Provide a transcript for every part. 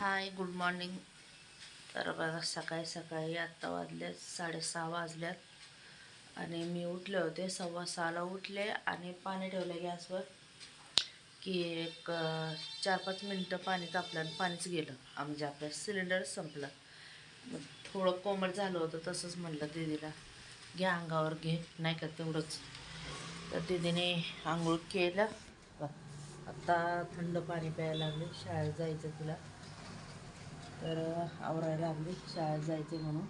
Hi good morning तर बघा सकाळी सकाळी आत्ता वाजल्यात साडेसहा वाजल्यात आणि मी उठले होते सव्वा सहाला उठले आणि पाणी ठेवलं गॅसवर की एक चार पाच मिनटं पाणी तापलं आणि पाणीच गेलं. म्हणजे आपलं सिलेंडर संपलं. मग थोडं कोमट झालं होतं तसंच म्हणलं दीदीला घे अंगावर घे नाही का तेवढंच. तर दिदीने आंघोळ केलं. आत्ता थंड पाणी प्यायला लागले शाळेत जायचं तुला. तर आवरायला लागली शाळेत जायचे म्हणून.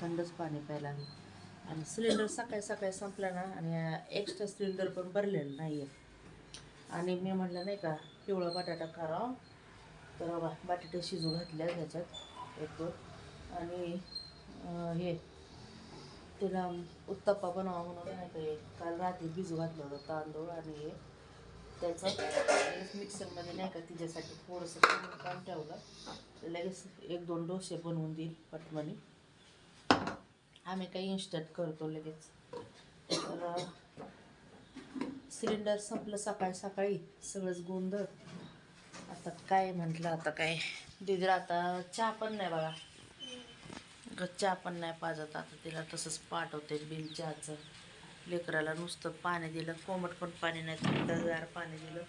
थंडच पाणी प्यायला लागले आणि सिलेंडर सकाळी सकाळी संपला ना आणि एक्स्ट्रा सिलेंडर पण भरलेलं नाही आहे आणि मी म्हटलं नाही का पिवळा बटाटा करावं तर बटाटे शिजू घातल्या त्याच्यात एक दोन. आणि हे तिला उत्तप्पा बनवा म्हणून नाही का काल रात्री भिजू घातलं होतं तांदूळ आणि हे. त्याचं. लगेच मिक्सरमध्ये नाही का तिच्यासाठी थोडंसं करून काम ठेवलं. लगेच एक दोन डोसे बनवून देईल पटमनी. आम्ही काही इन्स्टंट करतो लगेच. तर सिलेंडर संपलं सकाळी सकाळी. सगळंच गोंधळ. आता काय म्हटलं आता काय? दिदीला आता चहा पण नाही बघा चहा पण नाही पाजत. आता तिला तसंच पाठवते बिन चहाचं. लेकराला नुसतं पाणी दिलं कोमट पण पाणी नाही थंडगार पाणी दिलं.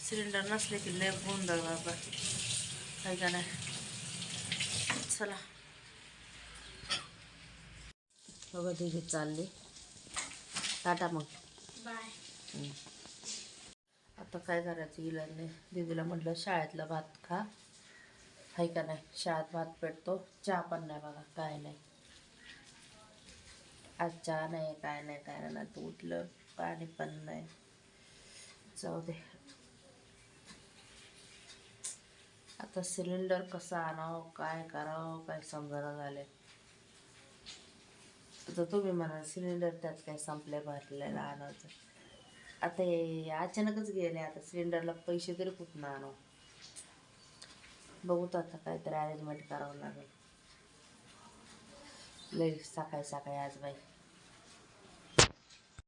सिलेंडर नसले की लय गोंधळ बाबा. काय का नाही? चला. बघा दिदी चालली. टाटा मग. आता काय करायचं इलाने दीदीला म्हटलं शाळेतला भात खा. हाय का नाही? शाळेत भात पेटतो. चहा पण नाही बघा काय नाही. आज चहा नाही काय नाही काय नाही तू उठलं पाणी पण नाही. जाऊ दे. आता सिलेंडर कसं आणावं काय करावं काय समजायला झाले आता तुम्ही म्हणा सिलेंडर त्यात काय संपले भरलेलं आणायचं. आता हे अचानकच गेले आता सिलेंडरला पैसे तरी कुठून आणू बघूत आता काहीतरी अरेंजमेंट करावं लागेल. लई सकाळी सकाळी आज बाई